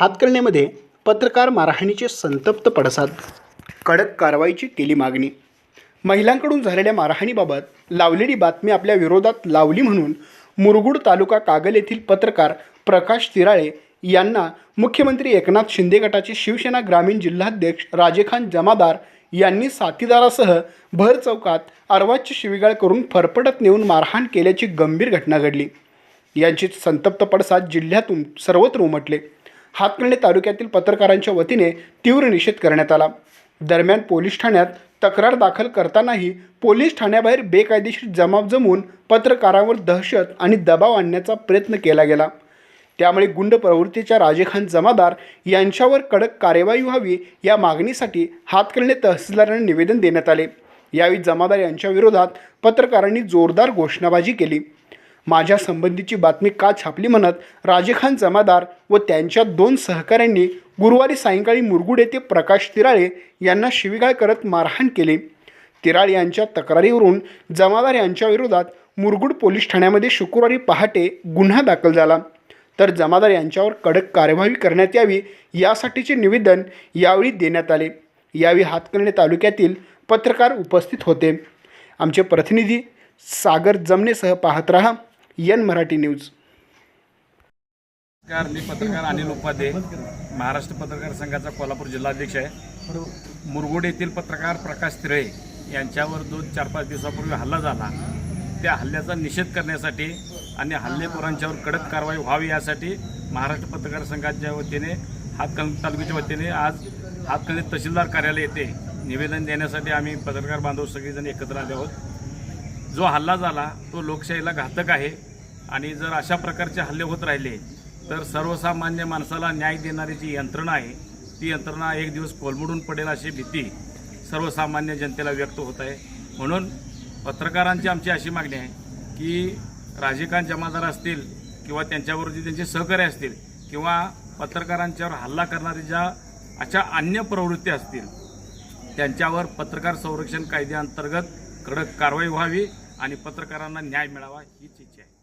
हातकर्णीमध्ये पत्रकार मारहाणीचे संतप्त पडसाद कडक कारवाईची केली मागणी. महिलांकडून झालेल्या मारहाणीबाबत लावलेली बातमी आपल्या विरोधात लावली म्हणून मुरगुड तालुका कागल येथील पत्रकार प्रकाश तिराळे यांना मुख्यमंत्री एकनाथ शिंदे गटाचे शिवसेना ग्रामीण जिल्हाध्यक्ष राजेखान जमादार यांनी साथीदारासह भर चौकात अर्वाच्य शिवीगाळ करून फरफटत नेऊन मारहाण केल्याची गंभीर घटना घडली. यांचे संतप्त पडसाद जिल्ह्यातून सर्वत्र उमटले. हातकर्णी तालुक्यातील पत्रकारांच्या वतीने तीव्र निषेध करण्यात आला. दरम्यान पोलीस ठाण्यात तक्रार दाखल करतानाही पोलीस ठाण्याबाहेर बेकायदेशीर जमाव जमून पत्रकारांवर दहशत आणि दबाव आणण्याचा प्रयत्न केला गेला. त्यामुळे गुंड प्रवृत्तीच्या राजेखान जमादार यांच्यावर कडक कार्यवाही व्हावी या मागणीसाठी हातकर्णे तहसीलदारांना निवेदन देण्यात आले. यावेळी जमादार यांच्याविरोधात पत्रकारांनी जोरदार घोषणाबाजी केली. माझ्या संबंधीची बातमी का छापली म्हणत राजेखान जमादार व त्यांच्या दोन सहकाऱ्यांनी गुरुवारी सायंकाळी मुरगुड येथे प्रकाश तिराळे यांना शिवीगाळ करत मारहाण केली. तिराळे यांच्या तक्रारीवरून जमादार यांच्याविरोधात मुरगुड पोलीस ठाण्यामध्ये शुक्रवारी पहाटे गुन्हा दाखल झाला. तर जमादार यांच्यावर कडक कार्यवाही करण्यात यावी यासाठीचे निवेदन यावेळी देण्यात आले. यावेळी हातकर्णी तालुक्यातील पत्रकार उपस्थित होते. आमचे प्रतिनिधी सागर जमनेसह पाहत रहा. N Marathi news. नमस्कार मी पत्रकार अनिल उपाध्ये महाराष्ट्र पत्रकार संघाचा कोल्हापूर जिल्हाध्यक्ष आहे. मुरगुड येथील पत्रकार प्रकाश तिरळे यांच्यावर दोन चार पाच दिवसापूर्वी हल्ला झाला. त्या हल्ल्याचा निषेध करण्यासाठी आणि हल्लेखोरांच्यावर कडक कारवाई व्हावी यासाठी महाराष्ट्र पत्रकार संघाच्या वतीने हातकणंगले तालुक्याच्या वतीने आज हातकणंगले तहसीलदार कार्यालय येथे निवेदन देण्यासाठी आम्ही पत्रकार बांधव सगळेजण एकत्र आले आहोत. जो हल्ला झाला तो लोकशाहीला घातक आहे. आणि जर अशा प्रकारचे हल्ले होत राहिले तर सर्वसामान्य माणसाला न्याय देणारी जी यंत्रणा आहे ती यंत्रणा एक दिवस कोलमडून पडेल अशी भीती सर्वसामान्य जनतेला व्यक्त होत आहे. म्हणून पत्रकारांची आमची अशी मागणी आहे की राजकांत जमादार असतील किंवा त्यांच्यावरती त्यांचे सहकारी असतील किंवा पत्रकारांच्यावर हल्ला करणारी ज्या अशा अन्य प्रवृत्ती असतील त्यांच्यावर पत्रकार संरक्षण कायद्याअंतर्गत कडक कारवाई व्हावी आणि पत्रकारांना न्याय मिळावा हीच इच्छा आहे.